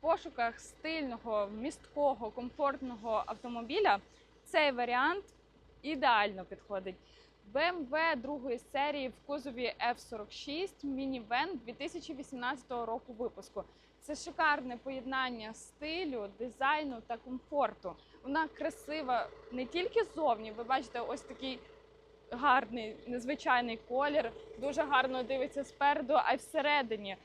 пошуках стильного, місткого, комфортного автомобіля цей варіант ідеально підходить. BMW другої серії в кузові F46 мінівен 2018 року випуску. Це шикарне поєднання стилю, дизайну та комфорту. Вона красива не тільки ззовні. Ви бачите, ось такий гарний незвичайний колір, дуже гарно дивиться спереду, а й всередині.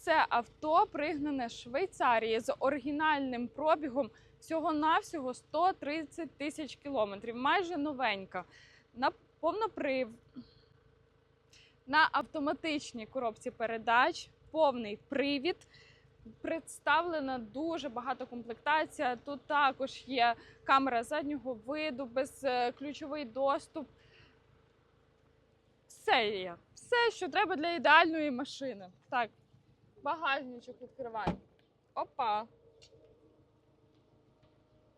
Це авто пригнане з Швейцарії з оригінальним пробігом всього-навсього 130 тисяч кілометрів, майже новенька. На повноприв, на автоматичній коробці передач, повний привід. Представлена дуже багато комплектація. Тут також є камера заднього виду, безключовий доступ. Все є. Все, що треба для ідеальної машини. Так, багажничок відкриваємо. Опа.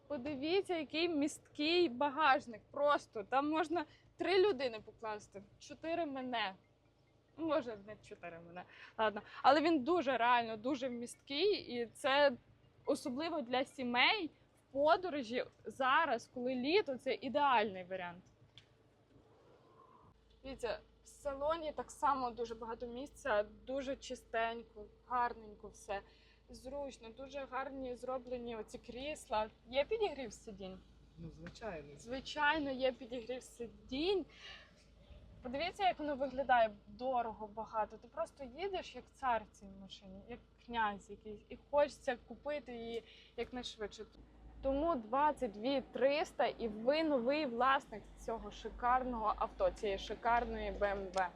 Подивіться, який місткий багажник. Просто там можна три людини покласти, чотири мене. Може, не чотири мене. Ладно. Але він дуже реально, дуже місткий, і це особливо для сімей в подорожі зараз, коли літо, це ідеальний варіант. Дивіться, в салоні так само дуже багато місця, дуже чистенько, гарненько все. Зручно, дуже гарні зроблені оці крісла. Є підігрів сидінь? Ну, звичайно. Звичайно, є підігрів сидінь. Подивіться, як воно виглядає дорого, багато. Ти просто їдеш як цар в цій машині, як князь якийсь, і хочеться купити її якнайшвидше. Тому 22 300 і ви новий власник цього шикарного авто, цієї шикарної BMW.